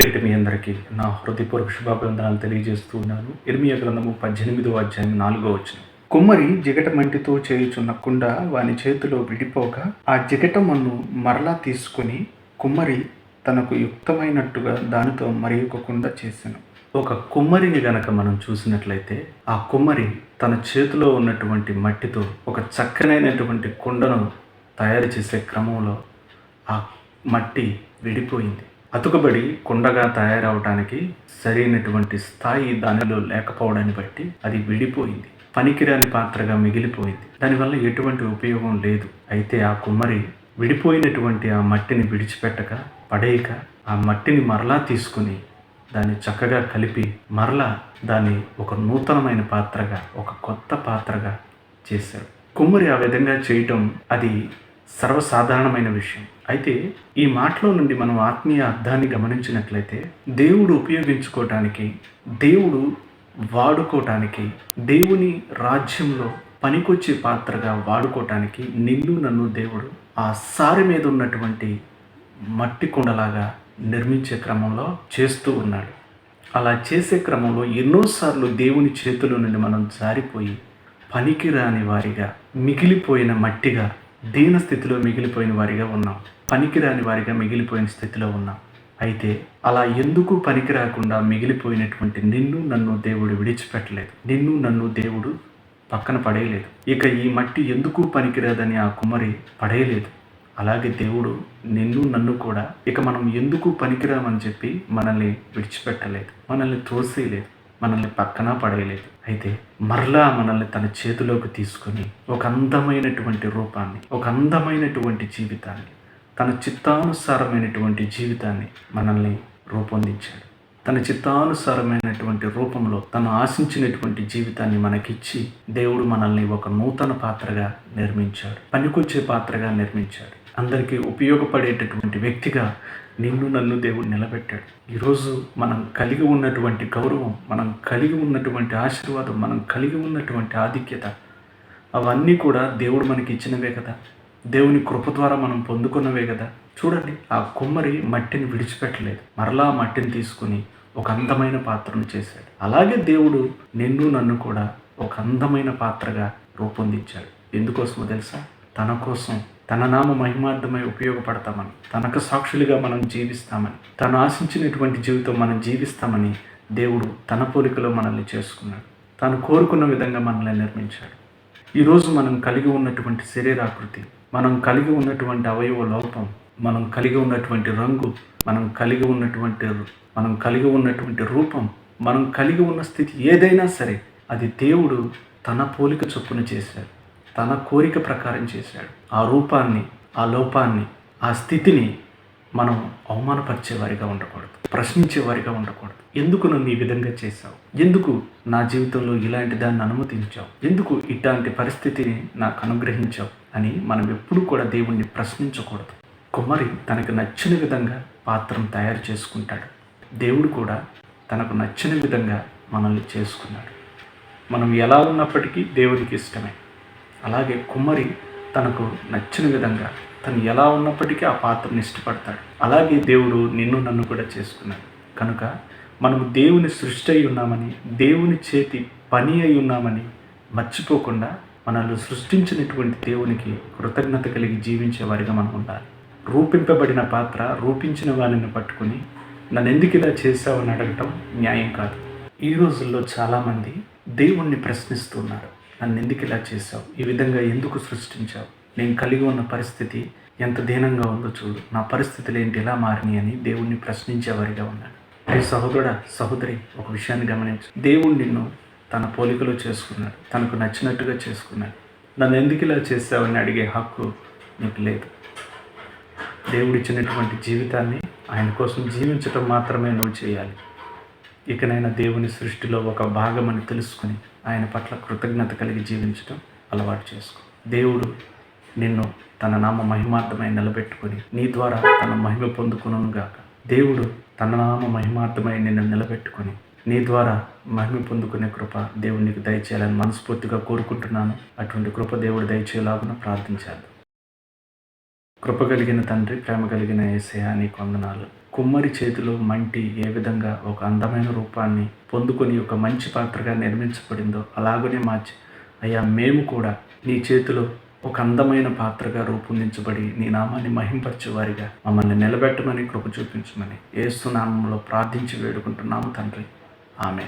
పేరిట మీ అందరికీ నా హృదయపూర్వక శుభాభివందనాలు తెలియజేస్తూ ఉన్నాను. ఇర్మియా గ్రంథము పద్దెనిమిదో అధ్యాయం నాలుగో వచ్చిన కుమ్మరి జిగట మంటితో చేయుచున్న కుండ వాని చేతిలో విడిపోగా ఆ జిగటమును మరలా తీసుకుని కుమ్మరి తనకు యుక్తమైనట్టుగా దానితో మరి ఒక కుండ చేశాను ఒక కుమ్మరిని గనక మనం చూసినట్లయితే ఆ కుమ్మరి తన చేతిలో ఉన్నటువంటి మట్టితో ఒక చక్కనైనటువంటి కుండను తయారు చేసే క్రమంలో ఆ మట్టి విడిపోయింది. అతుకబడి కుండగా తయారవటానికి సరైనటువంటి స్థాయి దానిలో లేకపోవడాన్ని బట్టి అది విడిపోయింది. పనికిరాని పాత్రగా మిగిలిపోయింది. దానివల్ల ఎటువంటి ఉపయోగం లేదు. అయితే ఆ కుమ్మరి విడిపోయినటువంటి ఆ మట్టిని విడిచిపెట్టక పడేయక ఆ మట్టిని మరలా తీసుకుని దాన్ని చక్కగా కలిపి మరలా దాన్ని ఒక నూతనమైన పాత్రగా ఒక కొత్త పాత్రగా చేశారు. కుమ్మరి ఆ విధంగా చేయటం అది సర్వసాధారణమైన విషయం. అయితే ఈ మాటలో నుండి మనం ఆత్మీయ అర్థాన్ని గమనించినట్లయితే దేవుడు ఉపయోగించుకోవటానికి దేవుడు వాడుకోవటానికి దేవుని రాజ్యంలో పనికొచ్చే పాత్రగా వాడుకోవటానికి నిన్ను నన్ను దేవుడు ఆ సారి మీద ఉన్నటువంటి మట్టి కుండలాగా నిర్మించే క్రమంలో చేస్తూ ఉన్నాడు. అలా చేసే క్రమంలో ఎన్నోసార్లు దేవుని చేతుల నుండి మనం జారిపోయి పనికిరాని వారిగా మిగిలిపోయిన మట్టిగా దీన స్థితిలో మిగిలిపోయిన వారిగా ఉన్నాం. పనికిరాని వారిగా మిగిలిపోయిన స్థితిలో ఉన్నాం. అయితే అలా ఎందుకు పనికి రాకుండా మిగిలిపోయినటువంటి నిన్ను నన్ను దేవుడు విడిచిపెట్టలేదు. నిన్ను నన్ను దేవుడు పక్కన పడేయలేదు. ఇక ఈ మట్టి ఎందుకు పనికిరాదని ఆ కుమ్మరి పడేయలేదు. అలాగే దేవుడు నిన్ను నన్ను కూడా ఇక మనం ఎందుకు పనికిరామని చెప్పి మనల్ని విడిచిపెట్టలేదు. మనల్ని తోసేయలేదు. మనల్ని పక్కన పడేయలేదు. అయితే మరలా మనల్ని తన చేతిలోకి తీసుకొని ఒక అందమైనటువంటి రూపాన్ని ఒక అందమైనటువంటి జీవితాన్ని తన చిత్తానుసారమైనటువంటి జీవితాన్ని మనల్ని రూపొందించాడు. తన చిత్తానుసారమైనటువంటి రూపంలో తను ఆశించినటువంటి జీవితాన్ని మనకిచ్చి దేవుడు మనల్ని ఒక నూతన పాత్రగా నిర్మించాడు. పనికొచ్చే పాత్రగా నిర్మించాడు. అందరికీ ఉపయోగపడేటటువంటి వ్యక్తిగా నిన్ను నన్ను దేవుడు నిలబెట్టాడు. ఈరోజు మనం కలిగి ఉన్నటువంటి గౌరవం మనం కలిగి ఉన్నటువంటి ఆశీర్వాదం మనం కలిగి ఉన్నటువంటి ఆధిక్యత అవన్నీ కూడా దేవుడు మనకి ఇచ్చినవే కదా. దేవుని కృప ద్వారా మనం పొందుకున్నవే కదా. చూడండి ఆ కుమ్మరి మట్టిని విడిచిపెట్టలేదు. మరలా ఆ మట్టిని తీసుకుని ఒక అందమైన పాత్రను చేశాడు. అలాగే దేవుడు నిన్ను నన్ను కూడా ఒక అందమైన పాత్రగా రూపొందించాడు. ఎందుకోసమో తెలుసా? తన కోసం తన నామ మహిమార్థమై ఉపయోగపడతామని తనకు సాక్షులుగా మనం జీవిస్తామని తను ఆశించినటువంటి జీవితం మనం జీవిస్తామని దేవుడు తన పోలికలో మనల్ని చేసుకున్నాడు. తాను కోరుకున్న విధంగా మనల్ని నిర్మించాడు. ఈరోజు మనం కలిగి ఉన్నటువంటి శరీరాకృతి మనం కలిగి ఉన్నటువంటి అవయవ లోపం మనం కలిగి ఉన్నటువంటి రంగు మనం కలిగి ఉన్నటువంటి మనం కలిగి ఉన్నటువంటి రూపం మనం కలిగి ఉన్న స్థితి ఏదైనా సరే అది దేవుడు తన పోలిక చొప్పున చేశాడు. తన కోరిక ప్రకారం చేశాడు. ఆ రూపాన్ని ఆ లోపాన్ని ఆ స్థితిని మనం అవమానపరిచేవారిగా ఉండకూడదు. ప్రశ్నించేవారిగా ఉండకూడదు. ఎందుకు నన్ను ఈ విధంగా చేశావు? ఎందుకు నా జీవితంలో ఇలాంటి దాన్ని అనుమతించావు? ఎందుకు ఇట్లాంటి పరిస్థితిని నాకు అనుగ్రహించావు? అని మనం ఎప్పుడు కూడా దేవుణ్ణి ప్రశ్నించకూడదు. కుమారి తనకు నచ్చిన విధంగా పాత్రను తయారు చేసుకుంటాడు. దేవుడు కూడా తనకు నచ్చిన విధంగా మనల్ని చేసుకున్నాడు. మనం ఎలా ఉన్నప్పటికీ దేవునికి ఇష్టమే. అలాగే కుమ్మరి తనకు నచ్చిన విధంగా తను ఎలా ఉన్నప్పటికీ ఆ పాత్రను ఇష్టపడతాడు. అలాగే దేవుడు నిన్ను నన్ను కూడా చేసుకున్నాడు. కనుక మనము దేవుని సృష్టి అయి ఉన్నామని దేవుని చేతి పని అయి ఉన్నామని మర్చిపోకుండా మనల్ని సృష్టించినటువంటి దేవునికి కృతజ్ఞత కలిగి జీవించే వారిగా మనం ఉండాలి. రూపింపబడిన పాత్ర రూపించిన వారిని పట్టుకుని నన్ను ఎందుకు ఇలా చేశావని అడగటం న్యాయం కాదు. ఈ రోజుల్లో చాలామంది దేవుణ్ణి ప్రశ్నిస్తున్నారు నన్ను ఎందుకు ఇలా చేశావు? ఈ విధంగా ఎందుకు సృష్టించావు? నేను కలిగి ఉన్న పరిస్థితి ఎంత దీనంగా ఉందో చూడు. నా పరిస్థితులు ఏంటి? ఎలా మారినాయి అని దేవుణ్ణి ప్రశ్నించేవారిగా ఉన్నాడు. అయ్యి సహోదరుడ సహోదరి ఒక విషయాన్ని గమనించు. దేవుడు నిన్ను తన పోలికలో చేసుకున్నాడు. తనకు నచ్చినట్టుగా చేసుకున్నాడు. నన్ను ఎందుకు ఇలా చేసావని అడిగే హక్కు నీకు లేదు. దేవుడిచ్చినటువంటి జీవితాన్ని ఆయన కోసం జీవించటం మాత్రమే నువ్వు చేయాలి. ఇకనైనా దేవుని సృష్టిలో ఒక భాగమని తెలుసుకుని ఆయన పట్ల కృతజ్ఞత కలిగి జీవించడం అలవాటు చేసుకో. దేవుడు నిన్ను తన నామ మహిమార్థమై నిలబెట్టుకొని నీ ద్వారా తన మహిమ పొందుకునుగాక దేవుడు తన నామ మహిమార్థమై నిన్ను నిలబెట్టుకొని నీ ద్వారా మహిమ పొందుకునే కృప దేవునికి దయచేయాలని మనస్ఫూర్తిగా కోరుకుంటున్నాను. అటువంటి కృప దేవుడు దయచేలాగున ప్రార్థించాలి కృప కలిగిన తండ్రి ప్రేమ కలిగిన ఏసయా నీ కొందనాలు కుమ్మరి చేతిలో మంటి ఏ విధంగా ఒక అందమైన రూపాన్ని పొందుకొని ఒక మంచి పాత్రగా నిర్మించబడిందో అలాగనే మార్చి అయ్యా మేము కూడా నీ చేతిలో ఒక అందమైన పాత్రగా రూపొందించబడి నీ నామాన్ని మహింపరచే వారిగా మమ్మల్ని నిలబెట్టమని కృప చూపించమని ఏసునామంలో ప్రార్థించి వేడుకుంటున్నాము తండ్రి. ఆమె